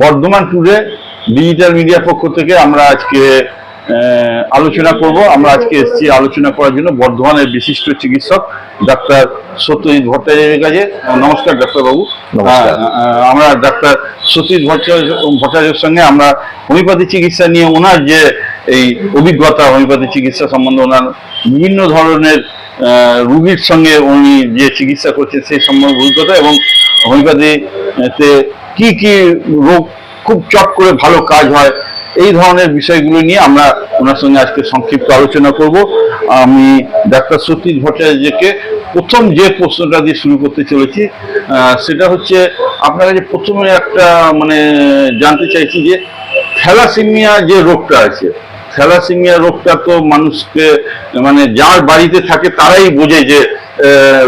বর্ধমান ট্যুরে ডিজিটাল মিডিয়ার পক্ষ থেকে আমরা আজকে আলোচনা করব। আমরা আজকে এসেছি আলোচনা করার জন্য বর্ধমানের বিশিষ্ট চিকিৎসক ডাক্তার সত্যজিৎ ভট্টাচার্যের কাছে। নমস্কার ডাক্তারবাবু আমরা ডাক্তার সত্যজিৎ ভট্টাচার্য ভট্টাচার্যের সঙ্গে আমরা হোমিওপ্যাথি চিকিৎসা নিয়ে ওনার যে এই অভিজ্ঞতা হোমিওপ্যাথি চিকিৎসা সম্বন্ধে ওনার বিভিন্ন ধরনের রুগীর সঙ্গে উনি যে চিকিৎসা করছেন সেই সম্বন্ধে অভিজ্ঞতা এবং হোমিওপ্যাথিতে কি কি রোগ, খুব চট করে ভালো কাজ হয়, এই ধরনের বিষয়গুলো নিয়ে আমরা ওনার সঙ্গে আজকে সংক্ষিপ্ত আলোচনা করব। আমি ডাক্তার সতীশ ভট্টাচার্যকে প্রথম যে প্রশ্নটা দিয়ে শুরু করতে চলেছি সেটা হচ্ছে আপনার কাছে প্রথমে একটা মানে জানতে চাইছি যে থ্যালাসিমিয়া যে রোগটা আছে থ্যালাসেমিয়া রোগটা তো মানুষকে মানে যার বাড়িতে থাকে তারাই বোঝে যে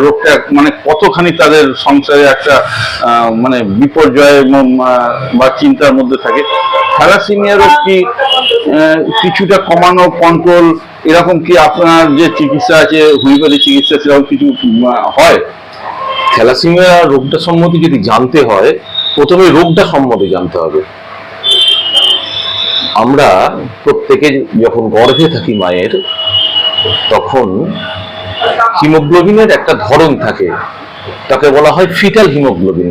রোগটা মানে কতখানি তাদের সংসারে একটা মানে বিপর্যয় বা চিন্তার মধ্যে থাকে। থ্যালাসেমিয়া রোগ কি কিছুটা কমানো কন্ট্রোল এরকম কি আপনার যে চিকিৎসা আছে হোমিওপ্যাথি চিকিৎসা সেরকম কিছু হয়? থ্যালাসেমিয়া রোগটা সম্বন্ধে যদি জানতে হয়, প্রথমে রোগটা সম্বন্ধে জানতে হবে। আমরা প্রত্যেকে যখন গর্ভে থাকি মায়ের, তখন হিমোগ্লোবিনের একটা ধরন থাকে। তাকে বলা হয় ফিটাল হিমোগ্লোবিন।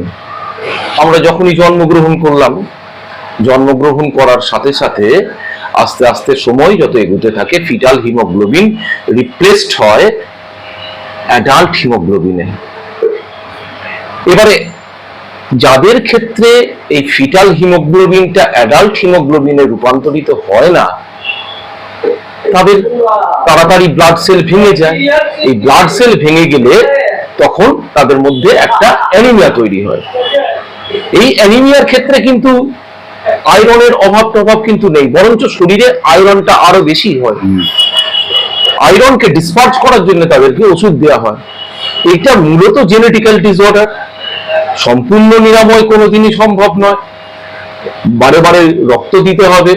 আমরা যখনই জন্মগ্রহণ করলাম, জন্মগ্রহণ করার সাথে সাথে আস্তে আস্তে সময় যত এগুতে থাকে ফিটাল হিমোগ্লোবিন রিপ্লেসড হয় অ্যাডাল্ট হিমোগ্লোবিনে। এবারে যাদের ক্ষেত্রে এই ফিটাল হিমোগ্লোবিনটা অ্যাডাল্ট হিমোগ্লোবিনে রূপান্তরিত হয় না তাদের তাড়াতাড়ি ব্লাড সেল ভেঙে যায়। এই ব্লাড সেল ভেঙে গেলে তখন তাদের মধ্যে একটা অ্যানিমিয়া তৈরি হয়। এই অ্যানিমিয়ার ক্ষেত্রে কিন্তু আয়রনের অভাব টভাব কিন্তু নেই বরঞ্চ শরীরে আয়রনটা আরও বেশি হয়। আয়রনকে ডিসপার্জ করার জন্য তাদেরকে ওষুধ দেওয়া হয়। এটা মূলত জেনেটিক্যাল ডিসঅর্ডার সম্পূর্ণ নিরাময় কোনোদিনই সম্ভব নয়। বারে বারে রক্ত দিতে হবে।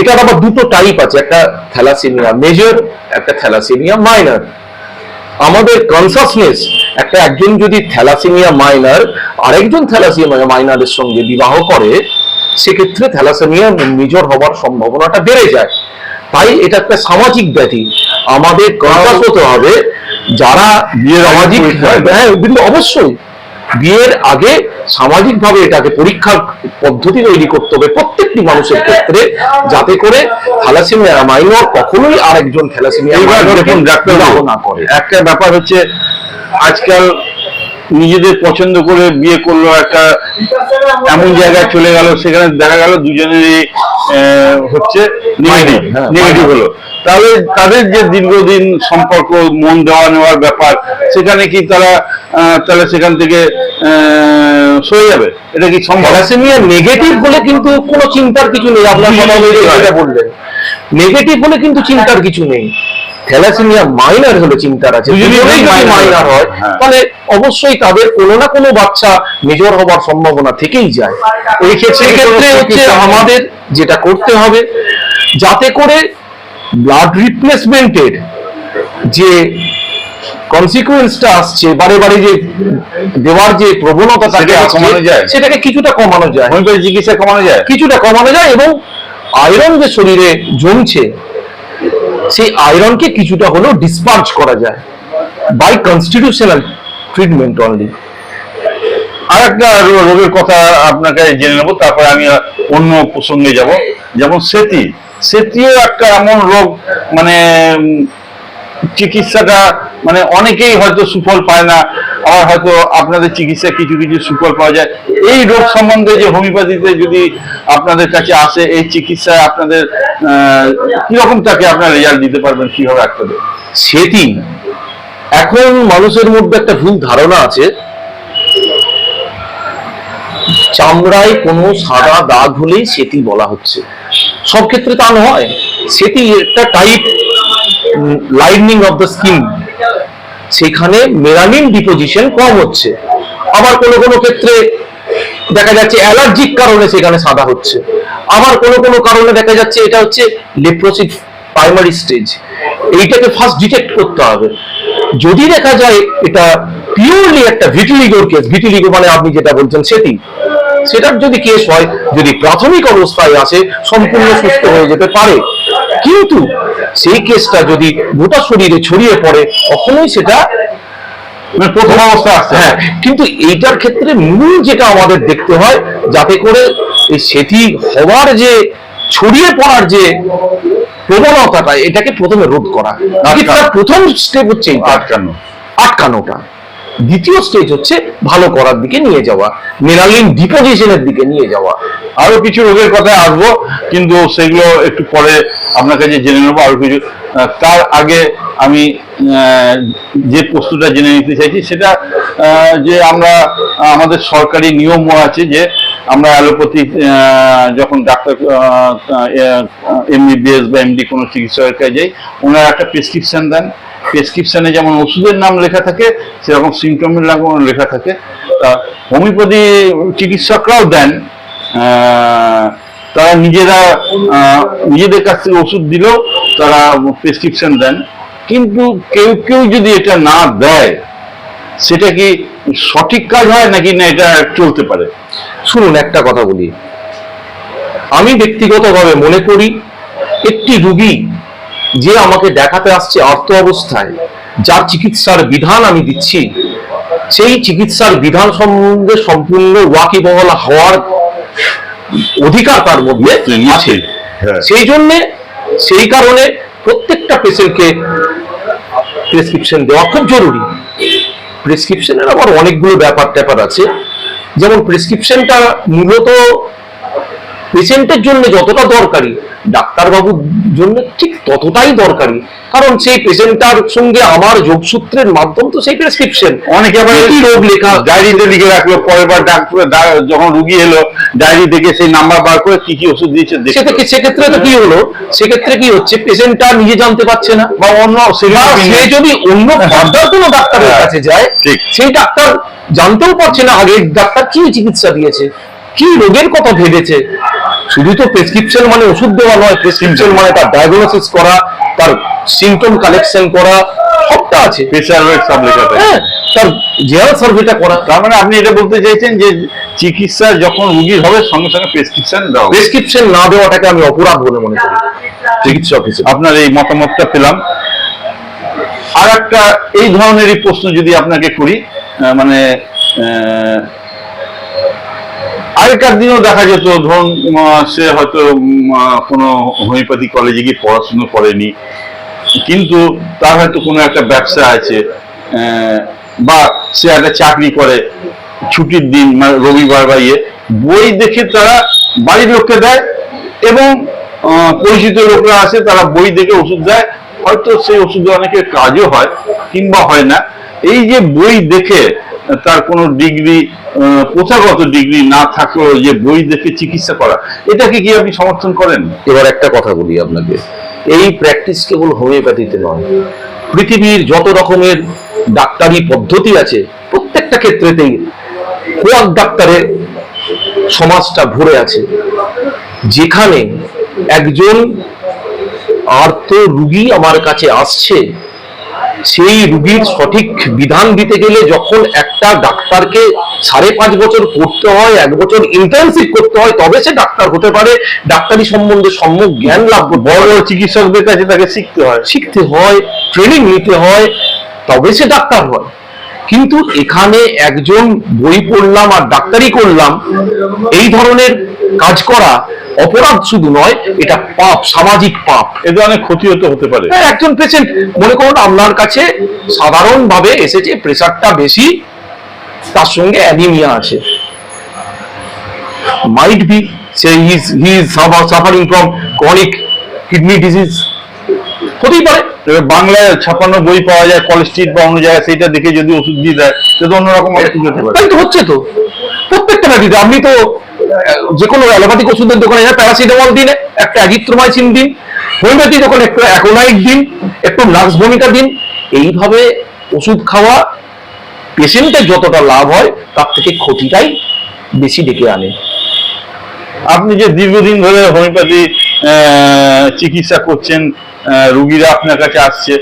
এটার আবার দুটো টাইপ আছে একটা থ্যালাসেমিয়া মেজর একটা থ্যালাসেমিয়া মাইনর আমাদের কনসাসনেস একটা একজন যদি থ্যালাসেমিয়া মাইনার আরেকজন থ্যালাসেমিয়া মাইনারের সঙ্গে বিবাহ করে সেক্ষেত্রে থ্যালাসেমিয়া মেজর হওয়ার সম্ভাবনাটা বেড়ে যায়। তাই এটা একটা সামাজিক ব্যাধি। আমাদের কনসাস হতে হবে যারা সামাজিক হ্যাঁ কিন্তু অবশ্যই। বিয়ের আগে সামাজিকভাবে এটাকে পরীক্ষার পদ্ধতি তৈরি করতে হবে প্রত্যেকটি মানুষের ক্ষেত্রে যাতে করে থ্যালাসেমিয়া মাইনর কখনোই আরেকজন থ্যালাসেমিয়া না করে। একটা ব্যাপার হচ্ছে আজকাল নিজেদের পছন্দ করে বিয়ে করল একটা এমন জায়গায় চলে গেল সেখানে দেখা গেল দুজনেরই হচ্ছে নেগেটিভ হ্যাঁ, নেগেটিভ হলো। তাহলে তাদের যে দীর্ঘদিন সম্পর্ক মন দেওয়া নেওয়ার ব্যাপার সেখানে কি তারা আহ, তাহলে সেখান থেকে আহ, সরে যাবে? এটা কি সম্ভব? থ্যালাসেমিয়া নেগেটিভ হলে কিন্তু কোনো চিন্তার কিছু নেই। আপনার বললেন। নেগেটিভ হলে কিন্তু চিন্তার কিছু নেই। থ্যালাসেমিয়া মাইনার হলে চিন্তার আছে। দুজনেই দুজনেই যদি মাইনার হয় হ্যাঁ। তাহলে অবশ্যই তাদের কোনো না কোনো বাচ্চা মেজর হবার সম্ভাবনা থেকেই যায়। এই ক্ষেত্রে ক্ষেত্রে হচ্ছে আমাদের যেটা করতে হবে যাতে করে ব্লাড রিপ্লেসমেন্টের যে কনসিকুয়েন্সটা আসছে বারে বারে যে দেওয়ার যে প্রবণতাটাকে কমানো যায়? সেটাকে কিছুটা কমানো যায়। চিকিৎসা কমানো যায়। কিছুটা কমানো যায় এবং আয়রন যে শরীরে জমছে সেই আয়রনকে কিছুটা হলেও ডিসপার্জ করা যায় বাই কনস্টিটিউশনাল ট্রিটমেন্ট অনলি আর একটা রোগের কথা আপনাকে জেনে নেব, তারপরে আমি অন্য প্রসঙ্গে যাব। যেমন সেতি। সেতিও একটা এমন রোগ মানে চিকিৎসাটা মানে অনেকেই হয়তো সুফল পায় না, আবার হয়তো আপনাদের চিকিৎসা কিছু কিছু সুফল পাওয়া যায়। এই রোগ সম্বন্ধে যে হোমিওপ্যাথিতে যদি আপনাদের কাছে আসে, এই চিকিৎসায় আপনাদের কীরকম তাকে আপনার রেজাল্ট দিতে পারবেন কীভাবে আপনাদের সেটি এখন মানুষের মধ্যে একটা ভুল ধারণা আছে। চামড়ায় কোনো সাদা দাগ হলেই সেটি বলা হচ্ছে। সব ক্ষেত্রে তা নয়। সেটি একটা type lightening of the skin সেখানে মেলানিন ডিপোজিশন কম হচ্ছে। আবার ক্ষেত্রে দেখা যাচ্ছে অ্যালার্জিক কারণে সেখানে সাদা হচ্ছে। আবার কারণে দেখা যাচ্ছে এটা হচ্ছে প্রাইমারি স্টেজ। এইটাকে ফার্স্ট ডিটেক্ট করতে হবে। যদি দেখা যায় এটা পিওরলি একটা ভিটিলিগোর কেস ভিটিলিগো মানে আপনি যেটা বলছেন সেটি। সেটার যদি কেস হয়, যদি প্রাথমিক অবস্থায় আসে, সম্পূর্ণ সুস্থ হয়ে যেতে পারে। কিন্তু সেই কেসটা যদি গোটা শরীরে ছড়িয়ে পড়ে কখনোই সেটা মানে প্রথম অবস্থা আসছে। হ্যাঁ কিন্তু এইটার ক্ষেত্রে মূল যেটা আমাদের দেখতে হয় যাতে করে এই সেটি হওয়ার যে ছড়িয়ে পড়ার যে প্রবণতাটা এটাকে প্রথমে রোধ করা। প্রথম স্টেপ হচ্ছে আটকানো। আটকানোটা। দ্বিতীয় স্টেজ হচ্ছে ভালো করার দিকে নিয়ে যাওয়া মেলালিন ডিপোজিশনের দিকে নিয়ে যাওয়া। আরও কিছু রোগের কথায় আসব, কিন্তু সেগুলো একটু পরে আপনার কাছে জেনে নেব, আরও কিছু। তার আগে আমি যে প্রশ্নটা জেনে নিতে চাইছি, সেটা যে আমরা, আমাদের সরকারি নিয়ম আছে যে আমরা অ্যালোপ্যাথি যখন ডাক্তার এমবিবিএস বা এমডি কোনো চিকিৎসকের কাছে যাই, ওনারা একটা প্রেসক্রিপশন দেন। প্রেসক্রিপশনে যেমন ওষুধের নাম লেখা থাকে, সেরকম সিমটমের নাম লেখা থাকে। তা হোমিওপ্যাথি চিকিৎসকরাও দেন তারা নিজেরা নিজেদের কাছ থেকে ওষুধ দিলেও তারা প্রেসক্রিপশন দেন। কিন্তু কেউ কেউ যদি এটা না দেয়, সেটা কি সঠিক কাজ হয় নাকি না এটা চলতে পারে? শুনুন, একটা কথা বলি। আমি ব্যক্তিগতভাবে মনে করি, একটি রুগী যে আমাকে দেখাতে আসছে আর্ত অবস্থায় যার চিকিৎসার বিধান আমি দিচ্ছি সেই চিকিৎসার বিধান সম্বন্ধে সম্পূর্ণ ওয়াকিবহল হওয়ার অধিকার তার মধ্যে আছে। হ্যাঁ। সেই জন্য সেই কারণে প্রত্যেকটা পেশেন্টকে প্রেসক্রিপশন দেওয়া খুব জরুরি। প্রেসক্রিপশনের আবার অনেকগুলো ব্যাপার ট্যাপার আছে। যেমন প্রেসক্রিপশনটা মূলত পেশেন্টের জন্য যতটা দরকারি ডাক্তারবাবুর জন্য ঠিক ততটাই দরকারি। কারণ সেই পেশেন্টটার সঙ্গে আমার যোগসূত্রের মাধ্যম তো সেই প্রেসক্রিপশন অনেকে আবার রোগ লেখা ডায়েরিতে লিখে রাখল পরের বার ডাক্তার যখন রুগী এলো ডায়েরি দেখে সেই নাম্বার বার করে কি কি ওষুধ দিয়েছে দেখল। সেক্ষেত্রে সেক্ষেত্রে তো কি হলো? সেক্ষেত্রে কি হচ্ছে? পেশেন্টটা নিজে জানতে পারছে না। বা অন্য সে যদি অন্য ফার্দার কোনো ডাক্তারের হ্যাঁ, কাছে যায় ঠিক। সেই ডাক্তার জানতেও পারছে না আগে ডাক্তার কি চিকিৎসা দিয়েছে? কি রোগের কথা ভেবেছে? শুধু তো প্রেসক্রিপশন মানে ওষুধ দেওয়া নয় প্রেসক্রিপশন মানে তার ডায়াগনোসিস করা তার সিমটম কালেকশন করা সবটা আছে। প্রেশার ওয়েট সব লেখা হ্যাঁ তার জেনারেল সার্ভেটা করা। তার মানে আপনি এটা বলতে চাইছেন যে চিকিৎসা যখন রুগীর হবে সঙ্গে সঙ্গে প্রেসক্রিপশন দাও। প্রেসক্রিপশন না দেওয়াটাকে আমি অপরাধ বলে মনে করি। চিকিৎসক হিসেবে আপনার এই মতামতটা পেলাম। আর একটা এই ধরনেরই প্রশ্ন যদি আপনাকে করি মানে আহ, আগেকার দিনেও দেখা যেত, ধরুন সে হয়তো কোনো হোমিওপ্যাথি কলেজে গিয়ে পড়াশুনো করেনি। কিন্তু তার হয়তো কোনো একটা ব্যবসা আছে বা সে একটা চাকরি করে, ছুটির দিন মানে রবিবার বা ইয়ে। বই দেখে তারা বাড়ির লোককে দেয় এবং পরিচিত লোকরা আছে তারা বই দেখে ওষুধ দেয়। হয়তো সেই ওষুধে অনেকের কাজও হয়, কিংবা হয় না। এই যে বই দেখে তার কোনো ডিগ্রি প্রথাগত ডিগ্রি না থাকলেও যে বই দেখে চিকিৎসা করা, এটাকে কি আপনি সমর্থন করেন? এবার একটা কথা বলি আপনাকে। এই প্র্যাকটিস কেবল হোমিওপ্যাথিতে নয়। পৃথিবীর যত রকমের ডাক্তারি পদ্ধতি আছে, প্রত্যেকটা ক্ষেত্রেতেই কোয়াক ডাক্তারের সমাজটা ভরে আছে, যেখানে একজন আর্ত রুগী আমার কাছে আসছে সেই রুগীর সঠিক বিধান দিতে গেলে যখন একটা ডাক্তারকে সাড়ে পাঁচ বছর পড়তে হয় এক বছর ইন্টার্নশিপ করতে হয় তবে সে ডাক্তার হতে পারে। ডাক্তারি সম্বন্ধে সম্যক জ্ঞান লাভ করতে বড় বড় চিকিৎসকদের কাছে তাকে শিখতে হয়। শিখতে হয় ট্রেনিং নিতে হয় তবে সে ডাক্তার হয়। কিন্তু এখানে একজন বই পড়লাম আর ডাক্তারি করলাম এই ধরনের কাজ করা অপরাধ শুধু নয় এটা পাপ সামাজিক পাপ। এতে অনেক ক্ষতি হতে হতে পারে। হ্যাঁ, একজন পেশেন্ট মনে করুন আপনার কাছে সাধারণভাবে এসেছে প্রেশারটা বেশি তার সঙ্গে অ্যানিমিয়া আছে। Might be she is he is suffering from chronic kidney disease হতেই পারে। বাংলায় ছাপানো বই পাওয়া যায় কলেজ স্ট্রিট বা অন্য জায়গায় সেটা দেখে যদি ওষুধ দিয়ে দেয় সেটা অন্যরকম হতে পারে। হচ্ছে তো প্রত্যেকটা ব্যাধিতে আপনি তো যে কোনো অ্যালোপ্যাথিক ওষুধের দোকানে যান প্যারাসিটামল দিন একটা অ্যাজিথ্রোমাইসিন দিন, হোমিওপ্যাথি দোকানে একটু অ্যাকোনাইট দিন, একটু লাক্স ভূমিকা দিন, এইভাবে ওষুধ খাওয়া পেশেন্টের যতটা লাভ হয়, তার থেকে ক্ষতিটাই বেশি ডেকে আনে। আপনি যে দীর্ঘদিন ধরে হোমিওপ্যাথি চিকিৎসা করছেন রুগীরা আপনার কাছে আসছে,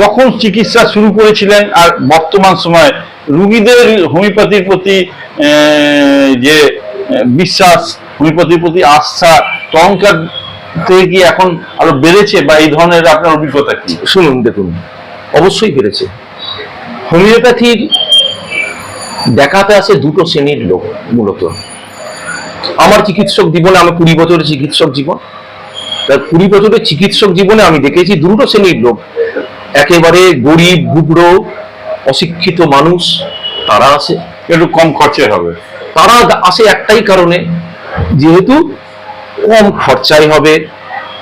যখন চিকিৎসা শুরু করেছিলেন আর বর্তমান সময়, রুগীদের হোমিওপ্যাথির প্রতি যে বিশ্বাস হোমিওপ্যাথির প্রতি আস্থা তখনকার থেকে কি এখন আরও বেড়েছে বা এই ধরনের আপনার অভিজ্ঞতা কি? শুনুন দেখুন অবশ্যই বেড়েছে। হোমিওপ্যাথির দেখাতে আসে দুটো শ্রেণির লোক মূলত। আমার চিকিৎসক জীবনে আমি কুড়ি বছরের চিকিৎসক জীবন। তার কুড়ি বছরের চিকিৎসক জীবনে আমি দেখেছি দুটো শ্রেণির লোক। একেবারে গরিব গুবড়ো অশিক্ষিত মানুষ তারা আসে। একটু কম খরচে হবে। তারা আসে একটাই কারণে যেহেতু কম খরচায় হবে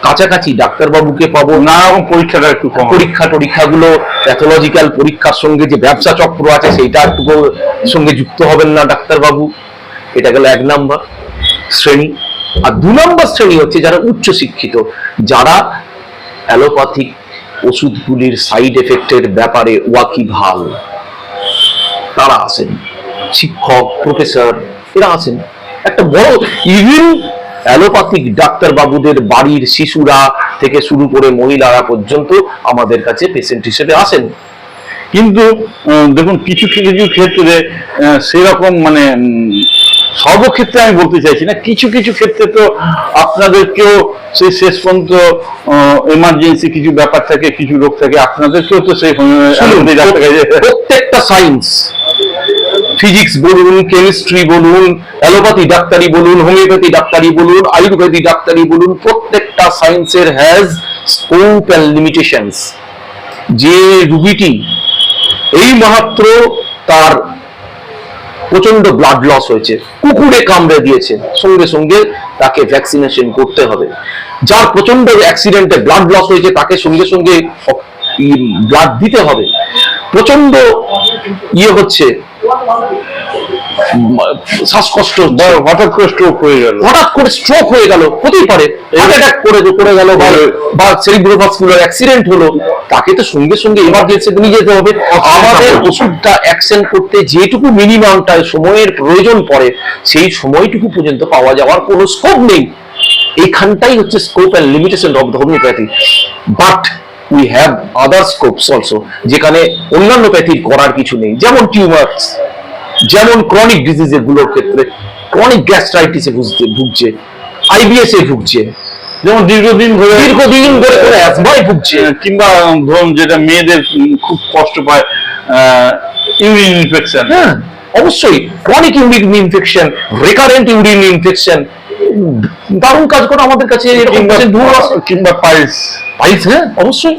কাছাকাছি ডাক্তারবাবুকে পাবো। নানা রকম পরীক্ষাটা একটু কম পরীক্ষা টরীক্ষাগুলো প্যাথোলজিক্যাল পরীক্ষার সঙ্গে যে ব্যবসা চক্র আছে সেইটা একটু সঙ্গে যুক্ত হবেন না ডাক্তারবাবু। এটা গেল এক নাম্বার শ্রেণি। আর দু নম্বর শ্রেণি হচ্ছে যারা উচ্চ শিক্ষিত যারা অ্যালোপ্যাথিক ওষুধগুলির সাইড এফেক্টের ব্যাপারে ওয়াকিভাল তারা আসেন। শিক্ষক প্রফেসর এরা আসেন একটা বড় ইভিন অ্যালোপ্যাথিক ডাক্তার বাবুদের বাড়ির শিশুরা থেকে শুরু করে মহিলারা পর্যন্ত আমাদের কাছে পেশেন্ট হিসেবে আসেন। কিন্তু দেখুন কিছু কিছু ক্ষেত্রে সেরকম মানে সর্বক্ষেত্রে আমি বলতে চাইছি না। কিছু কিছু ক্ষেত্রে তো আপনাদেরকেও সেই শেষ পর্যন্ত এমার্জেন্সি কিছু ব্যাপার থাকে কিছু রোগ থাকে আপনাদেরকেও তো সেই প্রত্যেকটা সায়েন্স ফিজিক্স বলুন কেমিস্ট্রি বলুন অ্যালোপ্যাথি ডাক্তারি বলুন হোমিওপ্যাথি ডাক্তারি বলুন আয়ুর্বেদিক ডাক্তারি বলুন, প্রত্যেকটা সায়েন্সের হ্যাজ স্কোপ অ্যান্ড লিমিটেশনস যে রুগীটি এই মাত্র তার প্রচণ্ড ব্লাড লস হয়েছে, কুকুরে কামড়ে দিয়েছে, সঙ্গে সঙ্গে তাকে ভ্যাকসিনেশন করতে হবে। যার প্রচণ্ড অ্যাক্সিডেন্টে ব্লাড লস হয়েছে, তাকে সঙ্গে সঙ্গে ব্লাড দিতে হবে। প্রচণ্ড ইয়ে হচ্ছে শ্বাসকষ্ট হঠাৎ করে স্ট্রোক হয়ে গেল। হঠাৎ করে স্ট্রোক হয়ে গেল হতেই পারে। হার্ট অ্যাটাক করে করে গেল বা সেরিব্রোভাস্কুলার অ্যাক্সিডেন্ট হলো। তাকে তো সঙ্গে সঙ্গে নিয়ে যেতে হবে। আমাদের ওষুধটা অ্যাকশন করতে যেটুকু মিনিমামটা সময়ের প্রয়োজন পড়ে সেই সময়টুকু পর্যন্ত পাওয়া যাওয়ার কোনো স্কোপ নেই। এইখানটাই হচ্ছে scope and limitation of homoeopathy but we have other scopes also যেখানে অন্যান্য প্যাথির করার কিছু নেই। যেমন টিউমার্স যেমন ক্রনিক ডিজিজেরগুলোর ক্ষেত্রে ক্রনিক গ্যাস্ট্রাইটিসে ভুগছে ভুগছে আইবিএস এ ভুগছে যেমন দীর্ঘদিন ধরে দীর্ঘদিন ধরে করে অ্যাজমায় ভুগছে। কিংবা ধরুন যেটা মেয়েদের খুব কষ্ট পায় ইউরিন ইনফেকশন। হ্যাঁ অবশ্যই। Chronic urine infection recurrent urine infection দারুণ কাজ করে আমাদের কাছে এরকম কিংবা পাইলস পাইলস হ্যাঁ অবশ্যই।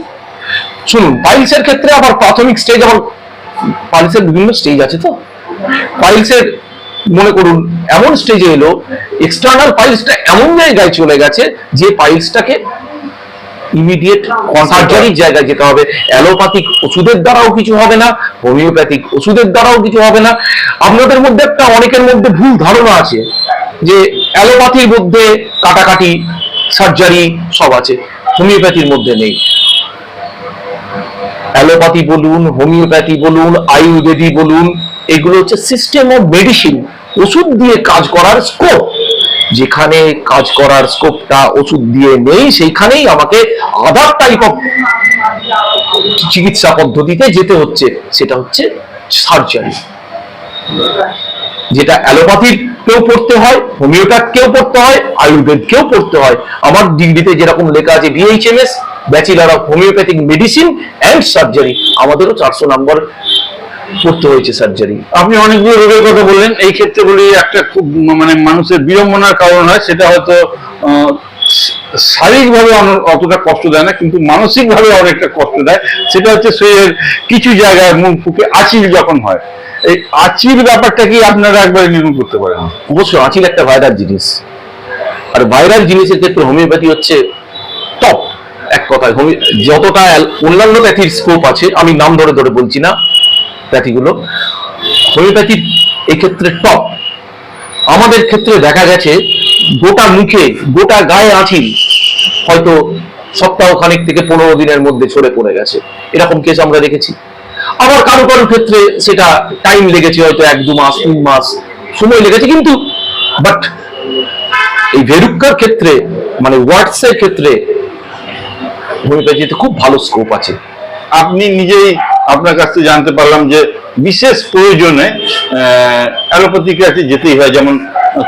শুনুন পাইলসের ক্ষেত্রে আবার প্রাথমিক স্টেজ আবার পাইলসের বিভিন্ন স্টেজ আছে তো। পাইলসের মনে করুন এমন স্টেজে এলো এক্সটার্নাল পাইলসটা এমন জায়গায় চলে গেছে যে পাইলসটাকে ইমিডিয়েট সার্জারির জায়গায় যেতে হবে। অ্যালোপ্যাথিক ওষুধের দ্বারাও কিছু হবে না হোমিওপ্যাথিক ওষুধের দ্বারাও কিছু হবে না। আপনাদের মধ্যে একটা অনেকের মধ্যে ভুল ধারণা আছে যে অ্যালোপ্যাথির মধ্যে কাটাকাটি সার্জারি সব আছে। হোমিওপ্যাথির মধ্যে নেই। অ্যালোপ্যাথি বলুন, হোমিওপ্যাথি বলুন, আয়ুর্বেদি বলুন, এগুলো হচ্ছে সিস্টেম অফ মেডিসিন ওষুধ দিয়ে কাজ করার স্কোপ যেখানে কাজ করার স্কোপটা ওষুধ দিয়ে নেই, সেইখানেই আমাকে আদার টাইপ অফ চিকিৎসা পদ্ধতিতে যেতে হচ্ছে। সেটা হচ্ছে সার্জারি যেটা অ্যালোপ্যাথির কেউ পড়তে হয়, হোমিওপ্যাথ কেউ পড়তে হয়, আয়ুর্বেদ কেউ পড়তে হয়। আমার ডিগ্রিতে যেরকম লেখা আছে BHMS bachelor of homoeopathic medicine and surgery আমাদেরও চারশো নম্বর পড়তে হয়েছে সার্জারি আপনি অনেকগুলো রোগের কথা বললেন, এই ক্ষেত্রে বলি একটা খুব মানে মানুষের বিড়ম্বনার কারণ হয়, সেটা হয়তো শারীরিকভাবে অতটা কষ্ট দেয় না, কিন্তু মানসিকভাবে অনেকটা কষ্ট দেয়। সেটা হচ্ছে শরীরের কিছু জায়গায় মুখ ফুকে আচিল যখন হয়। এই আচিল ব্যাপারটা কি আপনারা একবার নির্মূল করতে পারেন? অবশ্যই, আঁচিল একটা ভাইরাল জিনিস। আর ভাইরাল জিনিসের ক্ষেত্রে হোমিওপ্যাথি হচ্ছে টপ এক কথায় হোমি যতটা অন্যান্য প্যাথির স্কোপ আছে, আমি নাম ধরে ধরে বলছি না প্যাথিগুলো হোমিওপ্যাথির এক্ষেত্রে টপ আমাদের ক্ষেত্রে দেখা গেছে, গোটা মুখে, গোটা গায়ে আঁচিল হয়তো সপ্তাহ খানিক থেকে পনেরো দিনের মধ্যে ছড়ে পড়ে গেছে। এরকম কেস আমরা দেখেছি। আবার কারও কারও ক্ষেত্রে সেটা টাইম লেগেছে হয়তো এক, দু মাস, তিন মাস, সময় লেগেছে কিন্তু বাট এই ভেরুক্কার ক্ষেত্রে মানে ওয়ার্ডসের ক্ষেত্রে হোমিওপ্যাথিতে খুব ভালো স্কোপ আছে। আপনি নিজেই আপনার কাছ থেকে জানতে পারলাম যে বিশেষ প্রয়োজনে অ্যালোপ্যাথিক কাছে যেতেই হয় যেমন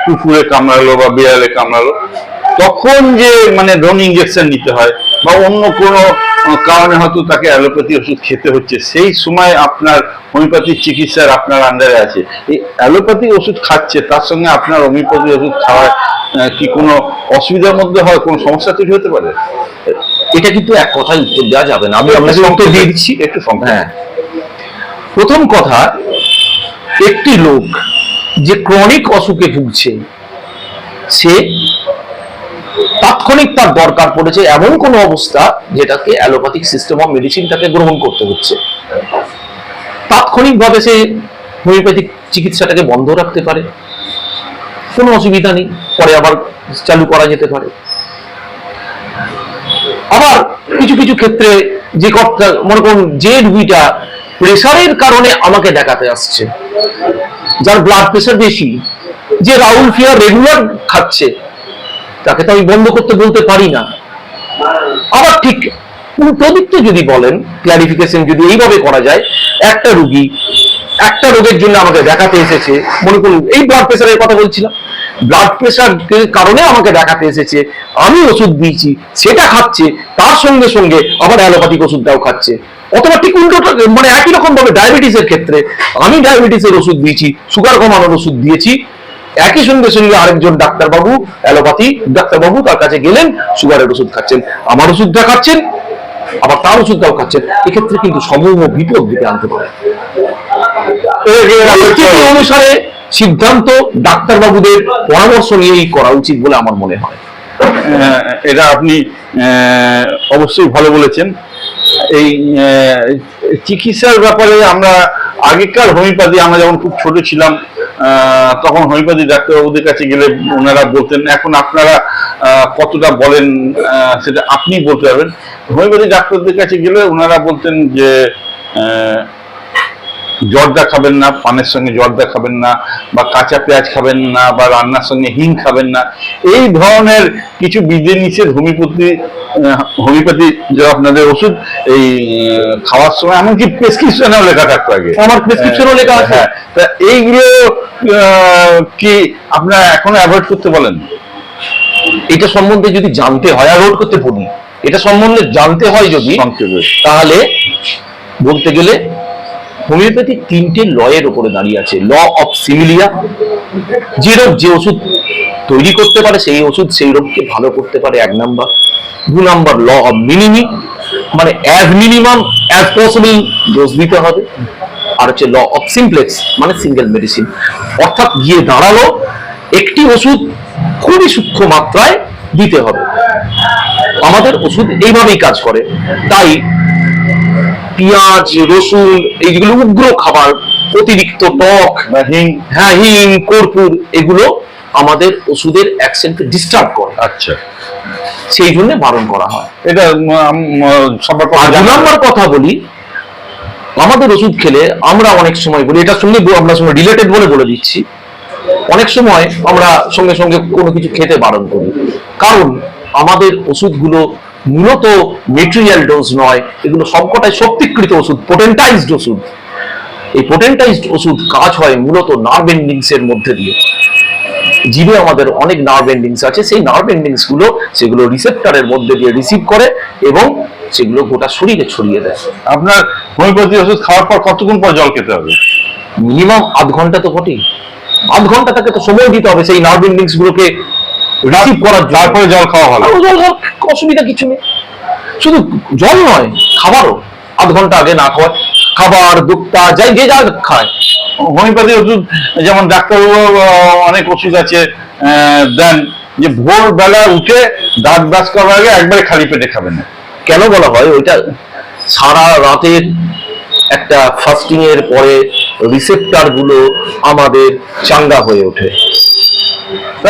কুকুরে কামড়ালো বা বিড়ালে কামড়ালো। তখন যে মানে ড্রোন ইঞ্জেকশন নিতে হয় বা অন্য কোনো কারণে হয়তো তাকে অ্যালোপ্যাথি ওষুধ খেতে হচ্ছে সেই সময় আপনার হোমিওপ্যাথিক চিকিৎসার আপনার আন্ডারে আছে। এই অ্যালোপ্যাথিক ওষুধ খাচ্ছে তার সঙ্গে আপনার হোমিওপ্যাথি ওষুধ খাওয়ায় আহ, কি কোনো অসুবিধার মধ্যে হয় কোনো সমস্যা তৈরি হতে পারে? এটা কিন্তু এক কথায় উত্তর দেওয়া যাবে না। আমি আপনাকে উত্তর দিয়ে দিচ্ছি একটু। হ্যাঁ। প্রথম কথা একটি লোক যে ক্রনিক অসুখে ভুগছে সে তাৎক্ষণিক তার দরকার পড়েছে এমন কোনো অবস্থা যেটাকে অ্যালোপ্যাথিক সিস্টেম অফ মেডিসিন তাকে গ্রহণ করতে হচ্ছে। তাৎক্ষণিকভাবে সে হোমিওপ্যাথিক চিকিৎসাটাকে বন্ধ রাখতে পারে। কোনো অসুবিধা নেই পরে আবার চালু করা যেতে পারে। আবার কিছু কিছু ক্ষেত্রে যে কথা মনে করুন, যে রুগীটা প্রেশারের কারণে আমাকে দেখাতে আসছে, যার ব্লাড প্রেশার বেশি, যে রাহুল ফিয়ার রেগুলার খাচ্ছে, তাকে তো আমি বন্ধ করতে বলতে পারি না। আবার ঠিক দিকটা যদি বলেন ক্লারিফিকেশন যদি এইভাবে করা যায়, একটা রুগী, একটা রোগের জন্য আমাকে দেখাতে এসেছে, মনে করুন, এই ব্লাড প্রেশারের কথা বলছিলাম। ব্লাড প্রেশার কারণে আমাকে দেখাতে এসেছে। আমি ওষুধ দিয়েছি সেটা খাচ্ছে তার সঙ্গে সঙ্গে আবার অ্যালোপ্যাথিক ওষুধটাও খাচ্ছে। অথবা ঠিক উল্টোটা মানে একই রকম ভাবে ডায়াবেটিসের ক্ষেত্রে আমি ডায়াবেটিসের ওষুধ দিয়েছি সুগার কমানোর ওষুধ দিয়েছি। একই সঙ্গে সঙ্গে আরেকজন ডাক্তারবাবু অ্যালোপ্যাথি ডাক্তারবাবু তার কাছে গেলেন সুগারের ওষুধ খাচ্ছেন আমার ওষুধটা খাচ্ছেন আবার তার ওষুধটাও খাচ্ছেন। এক্ষেত্রে কিন্তু সমূহ বিপদ দিকে আনতে পারে। অনুসারে সিদ্ধান্ত ডাক্তারবাবুদের পরামর্শ নিয়েই করা উচিত বলে আমার মনে হয়। এটা আপনি অবশ্যই ভালো বলেছেন। এই চিকিৎসার ব্যাপারে আমরা আগেকার হোমিওপ্যাথি, আমরা যখন খুব ছোট ছিলাম তখন হোমিওপ্যাথি ডাক্তারবাবুদের কাছে গেলে ওনারা বলতেন, এখন আপনারা কতটা বলেন সেটা আপনি বলতে পারবেন। হোমিওপ্যাথি ডাক্তারদের কাছে গেলে ওনারা বলতেন যে জর্দা খাবেন না পানের সঙ্গে জর্দা খাবেন না বা কাঁচা পেঁয়াজ খাবেন না বা রান্নার সঙ্গে হিং খাবেন না। এই ধরনের কিছু বিধি নিষেধ হোমিওপ্যাথি হোমিওপ্যাথি যে আপনাদের ওষুধ এই খাওয়ার সময় এমনকি প্রেসক্রিপশনেও লেখা থাকতো আগে। আমার প্রেসক্রিপশনও লেখা আছে। হ্যাঁ তা এইগুলো কি আপনারা এখনও অ্যাভয়েড করতে বলেন? এটা সম্বন্ধে যদি জানতে হয় আর রোড করতে বলি। এটা সম্বন্ধে জানতে হয় যদি তাহলে বলতে গেলে হোমিওপ্যাথি তিনটে লয়ের উপরে দাঁড়িয়ে আছে। ল অফ সিমিলিয়া, যে রোগ যে ওষুধ তৈরি করতে পারে, সেই ওষুধ সেই রোগকে ভালো করতে পারে এক নাম্বার। দু নাম্বার, ল অফ মিনিমি মানে as minimum as possible dose দিতে হবে। আর হচ্ছে ল অফ সিমপ্লেক্স মানে সিঙ্গেল মেডিসিন। অর্থাৎ গিয়ে দাঁড়াল, একটি ওষুধ খুবই সূক্ষ্ম মাত্রায় দিতে হবে। আমাদের ওষুধ এইভাবেই কাজ করে। তাই পেঁয়াজ রসুন এইগুলো উগ্র খাবার অতিরিক্ত টক হিং। হ্যাঁ হিং কর্পূর এগুলো আমাদের ওষুধের অ্যাকশনকে ডিস্টার্ব করে। আচ্ছা। সেই জন্য বারণ করা হয়। এটা নম্বর কথা বলি আমাদের ওষুধ খেলে আমরা অনেক সময় বলি এটা শুনলে আমরা সঙ্গে রিলেটেড বলে বলে দিচ্ছি। অনেক সময় আমরা সঙ্গে সঙ্গে কোনো কিছু খেতে বারণ করি। কারণ আমাদের ওষুধগুলো মূলত মেটেরিয়াল ডোজ নয় এগুলো সবকটাই শক্তিকৃত ওষুধ পোটেন্টাইজড ওষুধ। এই পোটেন্টাইজড ওষুধ কাজ হয় মূলত নার্ভ এন্ডিংস এর মধ্যে দিয়ে। জিভে আমাদের অনেক নার্ভ এন্ডিংস আছে সেই নার্ভ এন্ডিংসগুলো সেগুলো রিসেপ্টরের মধ্যে দিয়ে রিসিভ করে এবং সেগুলো গোটা শরীরে ছড়িয়ে দেয়। আপনার হোমিওপ্যাথি ওষুধ খাওয়ার পর কতক্ষণ পর জল খেতে হবে? মিনিমাম আধ ঘণ্টা তো বটেই। আধ ঘণ্টা তাকে তো সময় দিতে হবে সেই নার্ভ এন্ডিংস গুলোকে রিসিভ করার তারপরে জল খাওয়া ভালো জল খাওয়ার অসুবিধা কিছু নেই। শুধু জল নয় খাবারও। আধ ঘণ্টা আগে না খাওয়ায়। খাবার দুধটা যাই যে যা খায়। হোমিওপ্যাথি ওষুধ যেমন ডাক্তারবাবু অনেক ওষুধ আছে দেন যে ভোরবেলা উঠে দাঁত ব্রাশ করার আগে একবারে খালি পেটে খাবেন। না কেন বলা হয়? ওইটা সারা রাতের একটা ফাস্টিং এর পরে রিসেপ্টারগুলো আমাদের চাঙ্গা হয়ে ওঠে।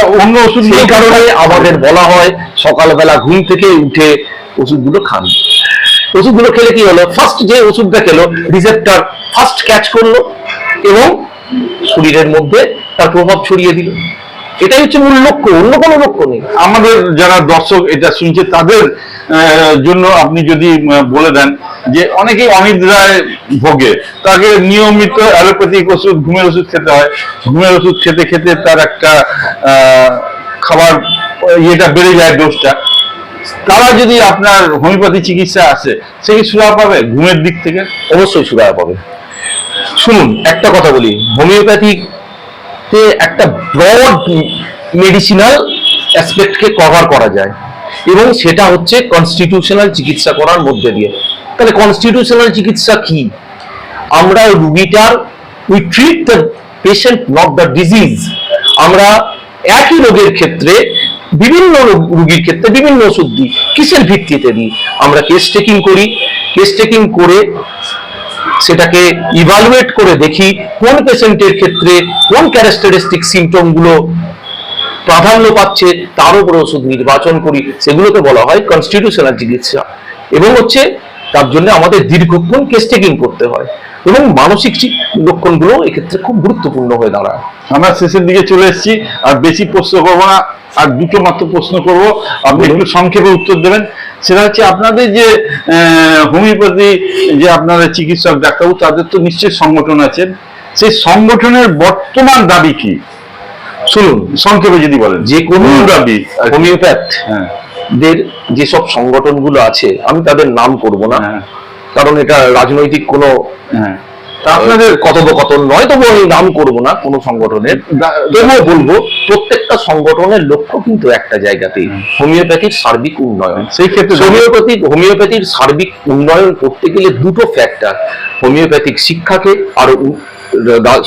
অন্য ওষুধ সেই কারণে আমাদের বলা হয় সকালবেলা ঘুম থেকে উঠে ওষুধগুলো খান। ওষুধগুলো খেলে কি হলো? ফার্স্ট যে ওষুধটা খেলো রিসেপ্টার ফার্স্ট ক্যাচ করল এবং শরীরের মধ্যে তার প্রভাব ছড়িয়ে দিল। এটাই হচ্ছে মূল লক্ষ্য অন্য কোনো লক্ষ্য নেই। আমাদের যারা দর্শক এটা শুনছে তাদের আহ, জন্য আপনি যদি বলে দেন যে অনেকেই অনিদ্রায় ভোগে তাকে নিয়মিত অ্যালোপ্যাথিক ওষুধ ঘুমের ওষুধ খেতে হয়। ঘুমের ওষুধ খেতে খেতে তার একটা খাবার ইয়েটা বেড়ে যায় ডোজটা তারা যদি আপনার হোমিওপ্যাথি চিকিৎসা আসে সে কি সুরাহা পাবে ঘুমের দিক থেকে? অবশ্যই সুরাহা পাবে। শুনুন একটা কথা বলি হোমিওপ্যাথিতে একটা ব্রড মেডিসিনাল অ্যাসপেক্টকে কভার করা যায়। এবং সেটা হচ্ছে কনস্টিটিউশনাল চিকিৎসা করার মধ্যে দিয়ে। তাহলে কনস্টিটিউশনাল চিকিৎসা কি? আমরা রুগীটার we treat the patient not the disease আমরা একই রোগের ক্ষেত্রে, বিভিন্ন রোগ- রোগীর ক্ষেত্রে বিভিন্ন ওষুধ দিই। কিসের ভিত্তিতে দিই? আমরা কেস টেকিং করি। কেস টেকিং করে সেটাকে ইভালুয়েট করে দেখি কোন পেশেন্টের ক্ষেত্রে কোন ক্যারেক্টারিস্টিক সিমটমগুলো প্রাধান্য পাচ্ছে তার উপর ওষুধ নির্বাচন করি সেগুলোকে বলা হয় কনস্টিটিউশনাল চিকিৎসা। এবং হচ্ছে তার জন্য আমাদের দীর্ঘক্ষণ কেস টেকিং করতে হয়। এবং মানসিক লক্ষণগুলো এক্ষেত্রে খুব গুরুত্বপূর্ণ হয়ে দাঁড়ায়। আমরা শেষের দিকে চলে এসেছি আর বেশি প্রশ্ন করব না আর দুটো মাত্র প্রশ্ন করব। আপনি একটু সংক্ষেপে উত্তর দেবেন। সেটা হচ্ছে আপনাদের যে হোমিওপ্যাথি যে আপনারা চিকিৎসক ডাক্তারবাবু তাদের তো নিশ্চয়ই সংগঠন আছেন সেই সংগঠনের বর্তমান দাবি কি? শুনুন সংক্ষেপে যদি বলেন। যে কোনো দাবি হোমিওপ্যাথ হ্যাঁ। দের যেসব সংগঠনগুলো আছে আমি তাদের নাম করব না। হ্যাঁ। কারণ এটা রাজনৈতিক কোনো হ্যাঁ। আপনাদের কথোপকথন নয় তবু আমি নাম করব না কোনো সংগঠনের। তবুও বলব প্রত্যেকটা সংগঠনের লক্ষ্য কিন্তু একটা জায়গাতেই হোমিওপ্যাথির সার্বিক উন্নয়ন। সেই ক্ষেত্রে হোমিওপ্যাথিক হোমিওপ্যাথির সার্বিক উন্নয়ন করতে গেলে দুটো ফ্যাক্টর হোমিওপ্যাথিক শিক্ষাকে আরও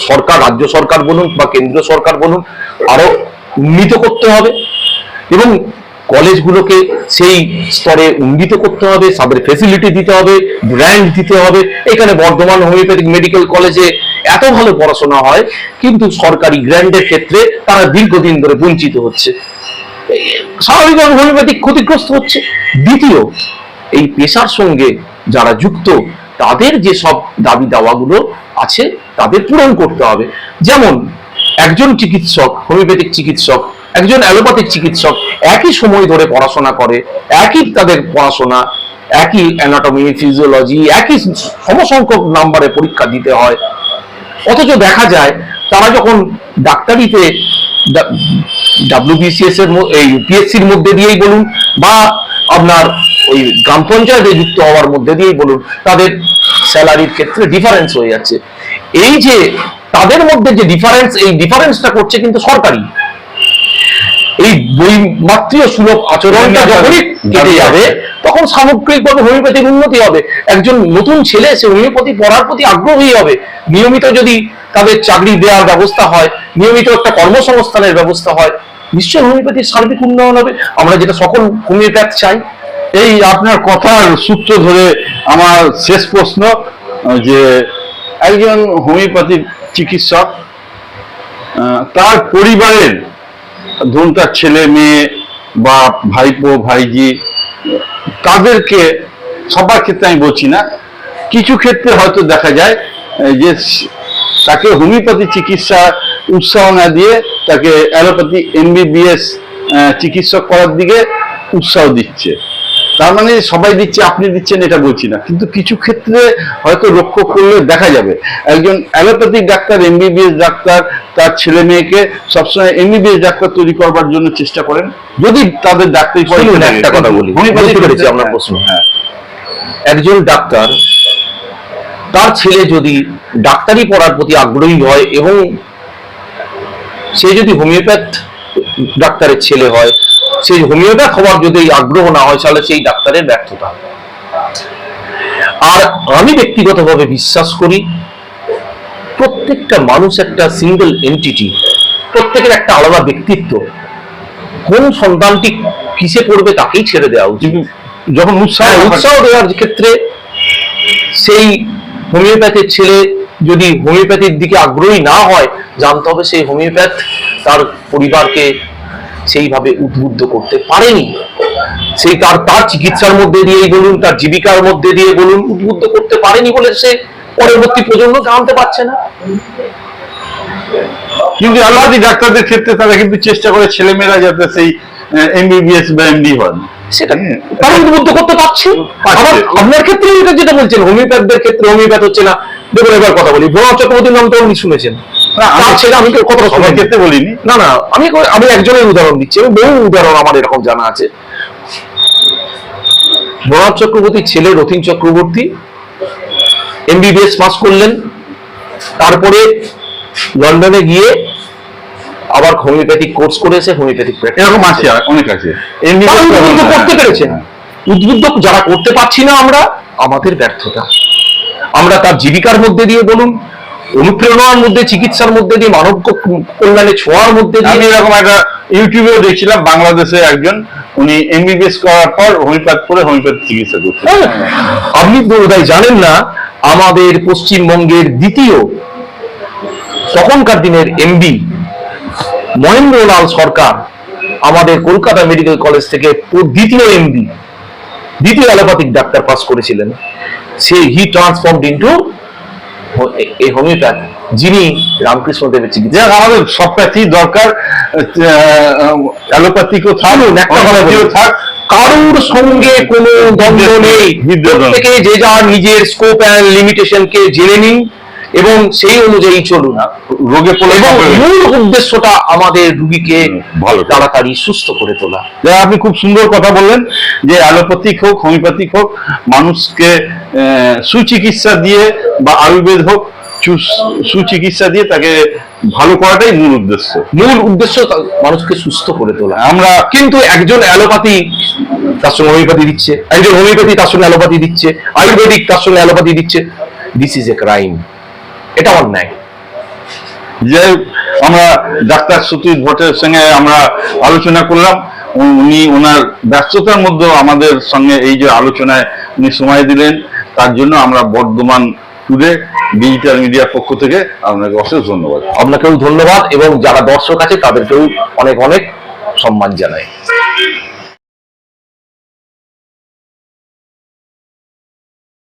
সরকার রাজ্য সরকার বলুন বা কেন্দ্র সরকার বলুন আরও উন্নীত করতে হবে। এবং কলেজগুলোকে সেই স্তরে উন্নীত করতে হবে, তাদের ফেসিলিটি দিতে হবে ব্র্যান্ড দিতে হবে। এখানে বর্ধমান হোমিওপ্যাথিক মেডিকেল কলেজে এত ভালো পড়াশোনা হয়, কিন্তু সরকারি গ্র্যান্ডের ক্ষেত্রে তারা দীর্ঘদিন ধরে বঞ্চিত হচ্ছে। স্বাভাবিকভাবে হোমিওপ্যাথিক ক্ষতিগ্রস্ত হচ্ছে। দ্বিতীয়, এই পেশার সঙ্গে যারা যুক্ত, তাদের যে সব দাবি দাওয়াগুলো আছে, তাদের পূরণ করতে হবে। যেমন, একজন চিকিৎসক হোমিওপ্যাথিক চিকিৎসক একজন অ্যালোপ্যাথিক চিকিৎসক একই সময় ধরে পড়াশোনা করে, একই তাদের পড়াশোনা, একই অ্যানাটমি ফিজিওলজি একই সমসংখ্যক নাম্বারে পরীক্ষা দিতে হয়। অথচ দেখা যায় তারা যখন ডাক্তারিতে ডাব্লিউবিসিএস এর এই পিএসসির মধ্যে দিয়েই বলুন বা আপনার ওই গ্রাম পঞ্চায়েতে যুক্ত হওয়ার মধ্যে দিয়েই বলুন, তাদের স্যালারির ক্ষেত্রে ডিফারেন্স হয়ে যাচ্ছে। এই যে তাদের মধ্যে যে ডিফারেন্স এই ডিফারেন্সটা করছে কিন্তু সরকারি। এই বৈমাত্রীয় সুলভ আচরণটা যখনই কেটে যাবে তখন সামগ্রিকভাবে হোমিওপ্যাথির উন্নতি হবে। একজন নতুন ছেলে সে হোমিওপ্যাথি পড়ার প্রতি আগ্রহী হবে। নিয়মিত যদি তাদের চাকরি দেওয়ার ব্যবস্থা হয় নিয়মিত একটা কর্মসংস্থানের ব্যবস্থা হয় নিশ্চয়ই হোমিওপ্যাথির সার্বিক উন্নয়ন হবে। আমরা যেটা সকল হোমিওপ্যাথ চাই এই আপনার কথার সূত্র ধরে আমার শেষ প্রশ্ন যে একজন হোমিওপ্যাথিক চিকিৎসক তার পরিবারের ধরুন তার ছেলে মেয়ে বা ভাইপো, ভাইজি তাদেরকে সবার ক্ষেত্রে আমি বলছি না। কিছু ক্ষেত্রে হয়তো দেখা যায় যে তাকে হোমিওপ্যাথি চিকিৎসা উৎসাহ না দিয়ে তাকে অ্যালোপ্যাথি, এমবিবিএস চিকিৎসক করার দিকে উৎসাহ দিচ্ছে। তার মানে সবাই দিচ্ছে আপনি দিচ্ছেন এটা বলছি না কিন্তু কিছু ক্ষেত্রে হয়তো লক্ষ্য করলে দেখা যাবে একজন অ্যালোপ্যাথিক ডাক্তার এমবিবিএস ডাক্তার তার ছেলে মেয়েকে সবসময় এমবিবিএস ডাক্তার তৈরি করবার জন্য চেষ্টা করেন যদি তাদের ডাক্তারি একটা কথা বলি। আপনার প্রশ্ন। হ্যাঁ একজন ডাক্তার তার ছেলে যদি ডাক্তারি পড়ার প্রতি আগ্রহী হয় এবং সে যদি হোমিওপ্যাথ ডাক্তারের ছেলে হয় সেই হোমিওপ্যাথ হওয়ার যদি আগ্রহ না হয় তাহলে সেই ডাক্তারের ব্যর্থতা। আর আমি ব্যক্তিগতভাবে বিশ্বাস করি প্রত্যেকটা মানুষ একটা সিঙ্গেল এন্টিটি প্রত্যেকের একটা আলাদা ব্যক্তিত্ব। কোন সন্তানটি কিসে পড়বে তাকেই ছেড়ে দেওয়া উচিত। যখন উৎসাহ হ্যাঁ, উৎসাহ দেওয়ার ক্ষেত্রে সেই হোমিওপ্যাথির ছেলে যদি হোমিওপ্যাথির দিকে আগ্রহী না হয় জানতে হবে সেই হোমিওপ্যাথ তার পরিবারকে সেইভাবে উদ্বুদ্ধ করতে পারেনি। সেই তার তার চিকিৎসার মধ্যে দিয়েই বলুন তার জীবিকার মধ্যে দিয়ে বলুন উদ্বুদ্ধ করতে পারেনি বলে সে পরবর্তী প্রজন্ম জানতে পারছে না। কিন্তু অ্যালোপ্যাথি ডাক্তারদের ক্ষেত্রে তারা কিন্তু চেষ্টা করে ছেলেমেয়েরা যাতে সেই এমবিবিএস বা এমডি হন। সেটা হ্যাঁ। উদ্বুদ্ধ করতে পারছে। আবার আপনার ক্ষেত্রে এটা যেটা বলছেন হোমিওপ্যাথদের ক্ষেত্রে হোমিওপ্যাথ হচ্ছে না। দেখুন এবার কথা বলি। ভোলা চক্রবর্তীর নাম তো আপনি শুনেছেন। আমি- তার ছেলে আমি কথা সবার ক্ষেত্রে বলিনি। না না আমি আমি একজনের উদাহরণ দিচ্ছি আমি বহু উদাহরণ আমার এরকম জানা আছে। ভোলা চক্রবর্তীর ছেলে রথিন চক্রবর্তী এমবিবিএস পাস করলেন। তারপরে লন্ডনে গিয়ে আবার হোমিওপ্যাথিক কোর্স করেছে হোমিওপ্যাথিক এরকম আছে অনেক আছে। উদ্বুদ্ধ করতে পেরেছেন উদ্বুদ্ধ যারা করতে পারছি না আমরা আমাদের ব্যর্থতা। আমরা তার জীবিকার মধ্যে দিয়ে বলুন অনুপ্রেরণার মধ্যে চিকিৎসার মধ্যে দিয়ে মানব কল্যাণে ছোঁয়ার মধ্যে আমি দিয়ে এরকম একটা ইউটিউবেও দেখছিলাম বাংলাদেশে একজন উনি এমবিবিএস করার পর হোমিওপ্যাথ করে হোমিওপ্যাথ চিকিৎসা করছেন হ্যাঁ, আপনি বোধহয় জানেন না আমাদের পশ্চিমবঙ্গের দ্বিতীয় তখনকার দিনের এমবি মহেন্দ্রলাল সরকার আমাদের কলকাতা মেডিকেল কলেজ থেকে দ্বিতীয় এমবি দ্বিতীয় অ্যালোপ্যাথিক ডাক্তার পাস করেছিলেন। সে হি ট্রান্সফর্মড ইন্টু এই হোমিওপ্যাথ যিনি রামকৃষ্ণ দেবের চিকিৎসা আমাদের সব প্যাথি দরকার অ্যালোপ্যাথিকও থাকুন একটা থাক কারোর সঙ্গে কোনো দ্বন্দ্ব নেই। প্রত্যেকে যে যার নিজের স্কোপ অ্যান্ড লিমিটেশনকে জেনে নিন। এবং সেই অনুযায়ী চলুন। রোগে এবং মূল উদ্দেশ্যটা আমাদের রুগীকে ভালো তাড়াতাড়ি সুস্থ করে তোলা। আপনি খুব সুন্দর কথা বললেন যে অ্যালোপ্যাথিক হোক হোমিওপ্যাথিক হোক মানুষকে সুচিকিৎসা দিয়ে বা আয়ুর্বেদ হোক সুচিকিৎসা দিয়ে তাকে ভালো করাটাই মূল উদ্দেশ্য। মূল উদ্দেশ্য মানুষকে সুস্থ করে তোলা। আমরা কিন্তু একজন অ্যালোপ্যাথি তার সঙ্গে হোমিওপ্যাথি দিচ্ছে একজন হোমিওপ্যাথি তার সঙ্গে অ্যালোপ্যাথি দিচ্ছে আয়ুর্বেদিক তার সঙ্গে অ্যালোপ্যাথি দিচ্ছে। দিস ইজ এ ক্রাইম এটা অন্যায়। যে আমরা ডাক্তার সতীশ ভট্টের সঙ্গে আমরা আলোচনা করলাম উনি ওনার ব্যস্ততার মধ্যেও আমাদের সঙ্গে এই যে আলোচনায় উনি সময় দিলেন তার জন্য আমরা বর্ধমান টুডে ডিজিটাল মিডিয়ার পক্ষ থেকে আপনাকে অশেষ ধন্যবাদ। আপনাকেও ধন্যবাদ এবং যারা দর্শক আছে তাদেরকেও অনেক অনেক সম্মান জানাই।